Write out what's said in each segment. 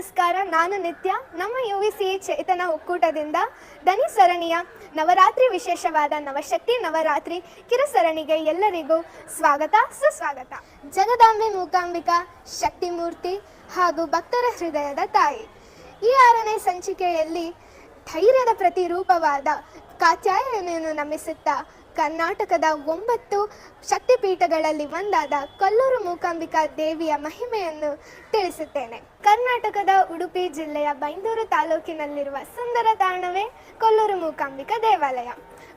ನಾನು ನಿತ್ಯ. ನಮ್ಮ ಯು ವಿ ಸಿ ಚೇತನ ಒಕ್ಕೂಟದಿಂದ ದನಿ ಸರಣಿಯ ನವರಾತ್ರಿ ವಿಶೇಷವಾದ ನವಶಕ್ತಿ ನವರಾತ್ರಿ ಕಿರುಸರಣಿಗೆ ಎಲ್ಲರಿಗೂ ಸ್ವಾಗತ, ಸುಸ್ವಾಗತ. ಜಗದಾಂಬೆ ಮೂಕಾಂಬಿಕಾ ಶಕ್ತಿಮೂರ್ತಿ ಹಾಗೂ ಭಕ್ತರ ಹೃದಯದ ತಾಯಿ. ಈ ಆರನೇ ಸಂಚಿಕೆಯಲ್ಲಿ ಧೈರ್ಯದ ಪ್ರತಿರೂಪವಾದ ಕಾತ್ಯಾಯನೆಯನ್ನು ನಮಿಸುತ್ತಾ ಕರ್ನಾಟಕದ ಒಂಬತ್ತು ಶಕ್ತಿಪೀಠಗಳಲ್ಲಿ ಒಂದಾದ ಕಲ್ಲೂರು ಮೂಕಾಂಬಿಕಾ ದೇವಿಯ ಮಹಿಮೆಯನ್ನು ತಿಳಿಸುತ್ತೇನೆ. ಕರ್ನಾಟಕದ ಉಡುಪಿ ಜಿಲ್ಲೆಯ ಬೈಂದೂರು ತಾಲೂಕಿನಲ್ಲಿರುವ ಸುಂದರ ತಾಣವೇ ಕೊಲ್ಲೂರು ಮೂಕಾಂಬಿಕಾ ದೇವಾಲಯ.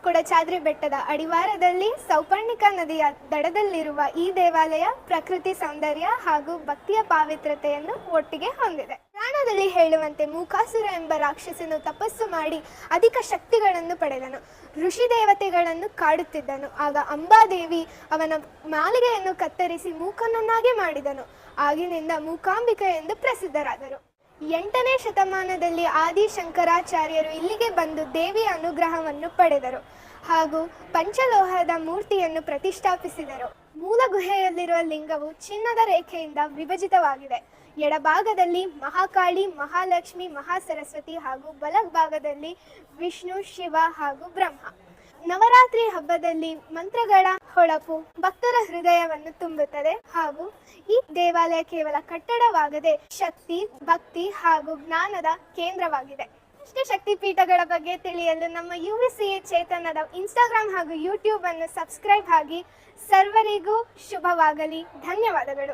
ಕೊಡಚಾದ್ರಿ ಬೆಟ್ಟದ ಅಡಿವಾರದಲ್ಲಿ ಸೌಪರ್ಣಿಕಾ ನದಿಯ ದಡದಲ್ಲಿರುವ ಈ ದೇವಾಲಯ ಪ್ರಕೃತಿ ಸೌಂದರ್ಯ ಹಾಗೂ ಭಕ್ತಿಯ ಪಾವಿತ್ರತೆಯನ್ನು ಒಟ್ಟಿಗೆ ಹೊಂದಿದೆ. ಪುರಾಣದಲ್ಲಿ ಹೇಳುವಂತೆ ಮೂಕಾಸುರ ಎಂಬ ರಾಕ್ಷಸನು ತಪಸ್ಸು ಮಾಡಿ ಅಧಿಕ ಶಕ್ತಿಗಳನ್ನು ಪಡೆದನು. ಋಷಿ ದೇವತೆಗಳನ್ನು ಕಾಡುತ್ತಿದ್ದನು. ಆಗ ಅಂಬಾದೇವಿ ಅವನ ಮಾಲಿಗೆಯನ್ನು ಕತ್ತರಿಸಿ ಮೂಕನನ್ನಾಗಿ ಮಾಡಿದನು. ಆಗಿನಿಂದ ಮೂಕಾಂಬಿಕ ಎಂದು ಪ್ರಸಿದ್ಧರಾದರು. ಎಂಟನೇ ಶತಮಾನದಲ್ಲಿ ಆದಿಶಂಕರಾಚಾರ್ಯರು ಇಲ್ಲಿಗೆ ಬಂದು ದೇವಿಯ ಅನುಗ್ರಹವನ್ನು ಪಡೆದರು ಹಾಗೂ ಪಂಚಲೋಹದ ಮೂರ್ತಿಯನ್ನು ಪ್ರತಿಷ್ಠಾಪಿಸಿದರು. ಮೂಲ ಗುಹೆಯಲ್ಲಿರುವ ಲಿಂಗವು ಚಿನ್ನದ ರೇಖೆಯಿಂದ ವಿಭಜಿತವಾಗಿದೆ. ಎಡಭಾಗದಲ್ಲಿ ಮಹಾಕಾಳಿ, ಮಹಾಲಕ್ಷ್ಮಿ, ಮಹಾಸರಸ್ವತಿ ಹಾಗೂ ಬಲಭಾಗದಲ್ಲಿ ವಿಷ್ಣು, ಶಿವ ಹಾಗೂ ಬ್ರಹ್ಮ. ನವರಾತ್ರಿ ಹಬ್ಬದಲ್ಲಿ ಮಂತ್ರಗಳ ಹೊಳಪು ಭಕ್ತರ ಹೃದಯವನ್ನು ತುಂಬುತ್ತದೆ ಹಾಗೂ ಈ ದೇವಾಲಯ ಕೇವಲ ಕಟ್ಟಡವಾಗದೆ ಶಕ್ತಿ, ಭಕ್ತಿ ಹಾಗೂ ಜ್ಞಾನದ ಕೇಂದ್ರವಾಗಿದೆ. ಇಷ್ಟು ಶಕ್ತಿ ಪೀಠಗಳ ಬಗ್ಗೆ ತಿಳಿಯಲು ನಮ್ಮ ಯು ವಿ ಸಿ ಎ ಚೇತನದ ಇನ್ಸ್ಟಾಗ್ರಾಮ್ ಹಾಗೂ ಯೂಟ್ಯೂಬ್ ಅನ್ನು ಸಬ್ಸ್ಕ್ರೈಬ್ ಆಗಿ ಸರ್ವರಿಗೂ ಶುಭವಾಗಲಿ. ಧನ್ಯವಾದಗಳು.